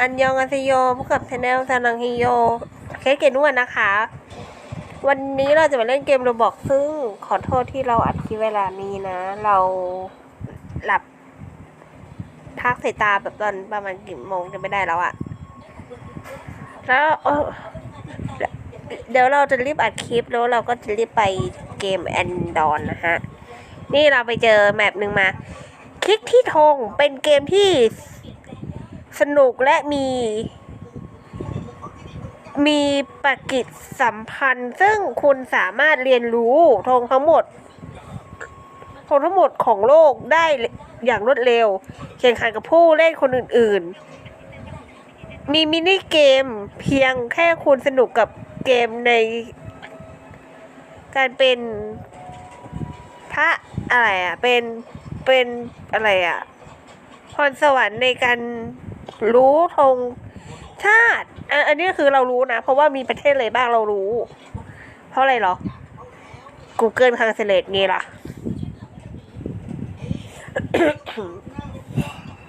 อันยองอันเซโยพบกับชาแนลซานังฮิโย เคสเกนวนนะคะ วันนี้เราจะมาเล่นเกมโรบอกซึ่งขอโทษที่เราอัดคลิปเวลานี้นะ เราหลับพักสายตาแบบตอนประมาณกี่โมงจะไม่ได้แล้วอะแล้วเดี๋ยวเราจะรีบอัดคลิปแล้วเราก็จะรีบไปเกมแอนดอนนะฮะ นี่เราไปเจอแมปหนึ่งมา คลิกที่ธงเป็นเกมที่ สนุกและมี มีปฏิสัมพันธ์ ซึ่งคุณสามารถเรียนรู้ธงทั้งหมดธงทั้งหมดของโลกได้อย่างรวดเร็วแข่งขันกับผู้เล่นคนอื่น ๆ มีมินิเกมเพียงแค่คุณสนุกกับเกมใน การเป็นพระอะไรอะ เป็นเป็นอะไรอะพรสวรรค์ในการ รู้ธงชาติอันนี้คือเรารู้นะ เพราะว่ามีประเทศอะไรบ้างเรารู้ เพราะอะไรเหรอ Google Translate ไงล่ะ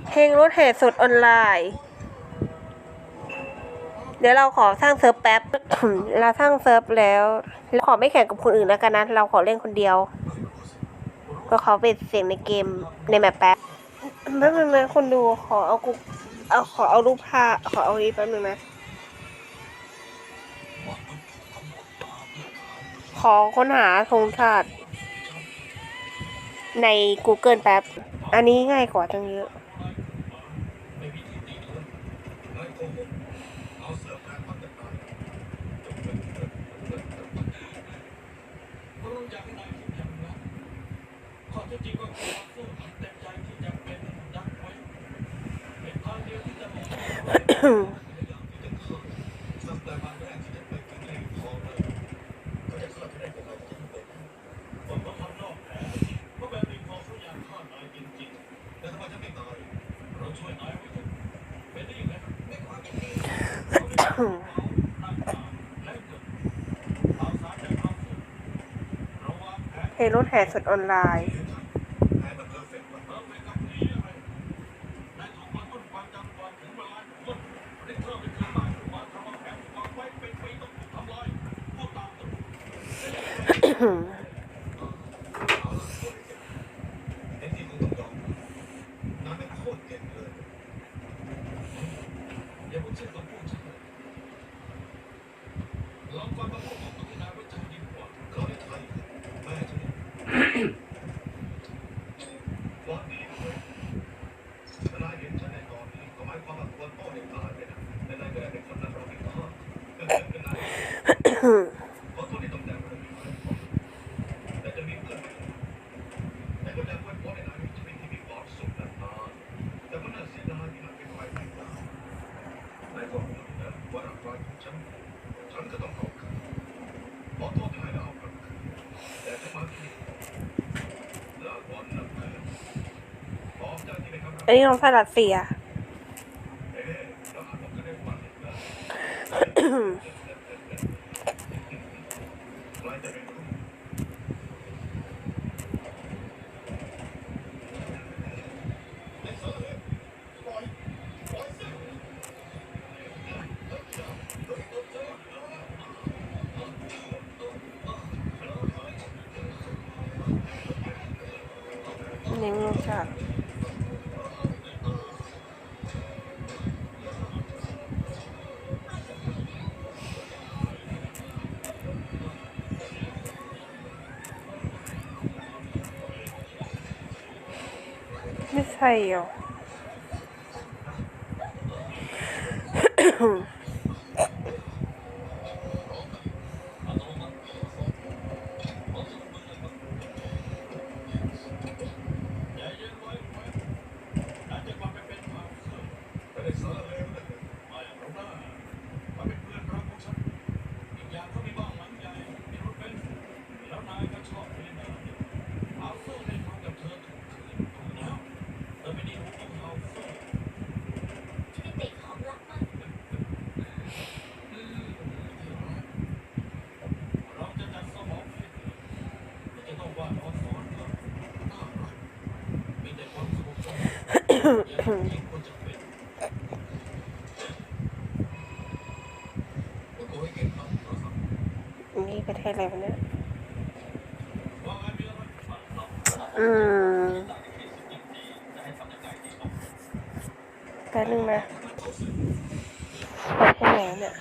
เพลงรถแห่สดออนไลน์ เดี๋ยวเราขอสร้างเซิร์ฟแป๊บ เราสร้างเซิร์ฟแล้วเราขอไม่แข่งกับคนอื่นแล้วกันนะ เราขอเล่นคนเดียว ก็ขอเป็นเสียงในเกมในแมปแป๊บแป๊บนึงนะคนดูขอเอากู เอาขอเอารูปภาพขอเอานี้แป๊บนึงนะ ขอค้นหาธงชาติใน Google แป๊บ อันนี้ง่ายกว่าจังเยอะ เพลงรถแห่สดออนไลน์ 嗯。 อันนี้ของฝรั่งเศสนี่ไม่รู้ จัก นี่ประเทศอะไรเนี่ย อืมแป๊บนึงนะประเทศไหนเนี่ย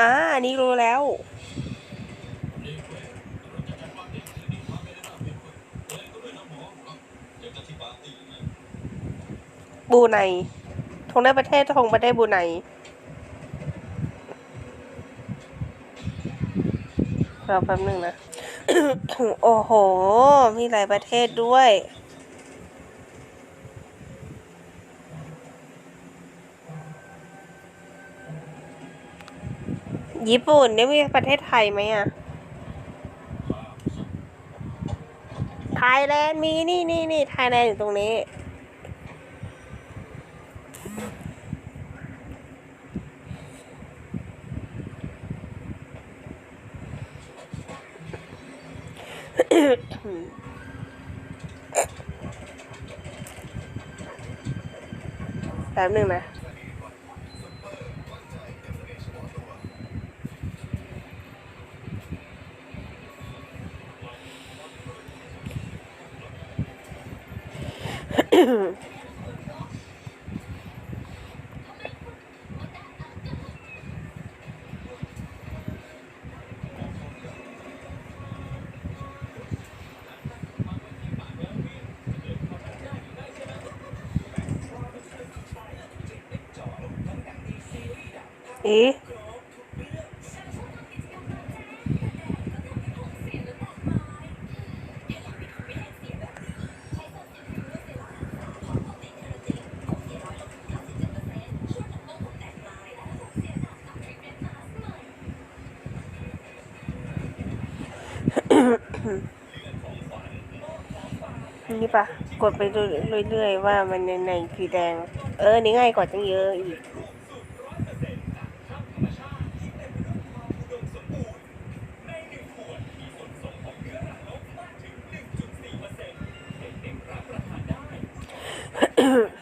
อ่านนี้รู้แล้ว บูไนทงได้ประเทศทงประเทศบรูไนรอแป๊บหนึ่งนะ โอ้โห มีหลายประเทศด้วย ญี่ปุ่นนี่มีประเทศไทยไหมอะไทยแลนด์มีนี่นี่นี่ไทยแลนด์อยู่ตรงนี้แป๊บหนึ่งนะ เปะกดไปเรื่อยๆว่ามันในในสีแดง เออ นี่ง่ายกว่าจังเยอะอีกอั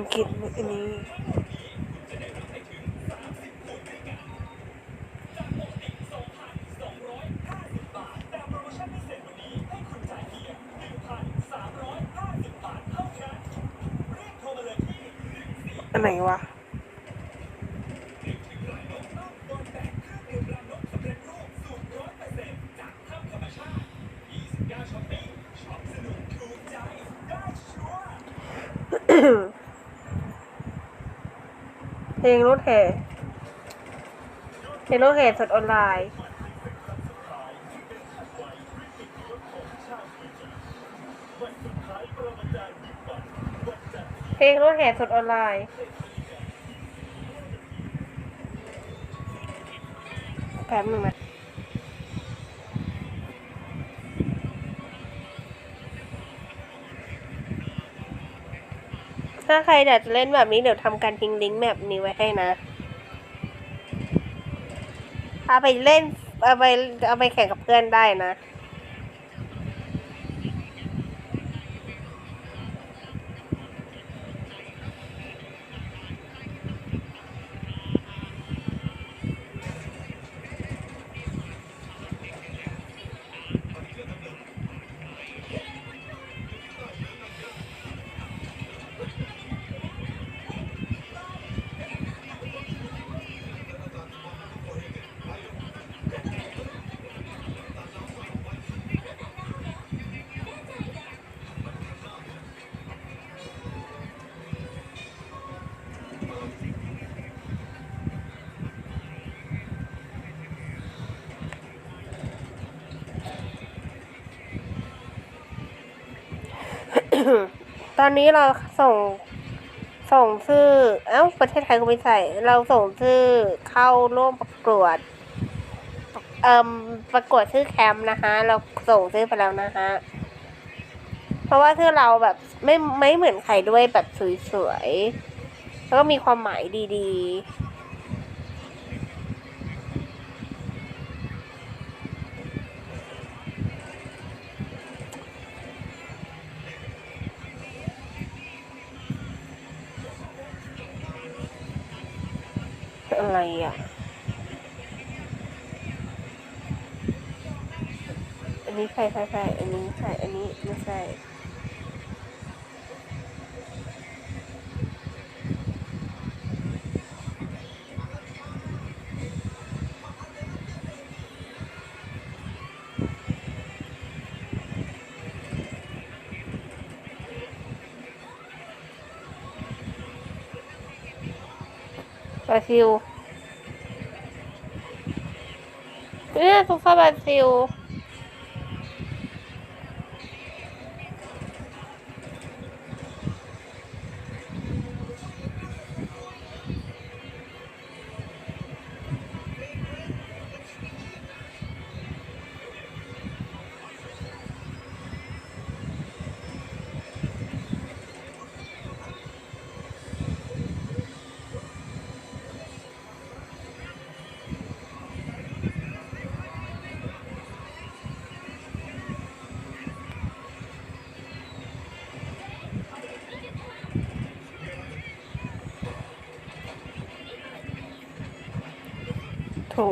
งกฤษอันนี้อันไหนวะ เพลงรถแห่เพลงรถแห่สดออนไลน์เพลงรถแห่สดออนไลน์แป๊บนึงนะ ถ้าใครอยากจะเล่นแบบนี้เดี๋ยวทำการทิ้งลิงก์แบบนี้ไว้ให้นะ เอาไปเล่น เอาไปเอาไปแข่งกับเพื่อนได้นะ ตอนนี้เราส่งส่งชื่อ เอ้า ประเทศไทยก็ไม่ใส่ เราส่งชื่อเข้าร่วมประกวด เอ่มประกวดชื่อแคมป์นะคะ เราส่งชื่อไปแล้วนะคะเพราะว่าชื่อเราแบบไม่ไม่เหมือนใครด้วยแบบสวยๆ แล้วก็มีความหมายดีๆ อะไรอะ อันนี้ใช่ใช่ใช่อันนี้ใช่อันนี้ไม่ใช่บราซิ ลเนี่ยทุกข้าบราซิล ถู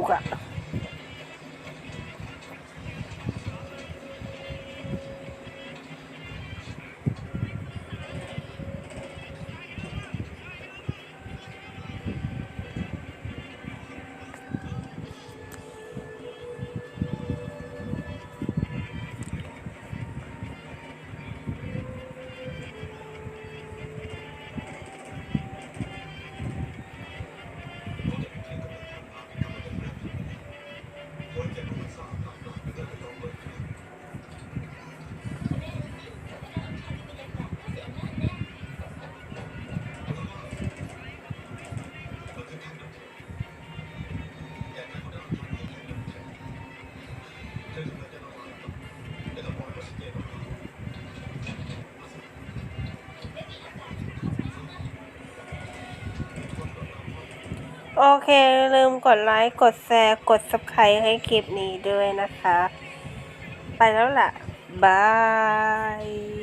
โอเค ลืมกดไลค์ กดแชร์ กด subscribe ให้คลิปนี้ด้วยนะคะ ไปแล้วล่ะ บาย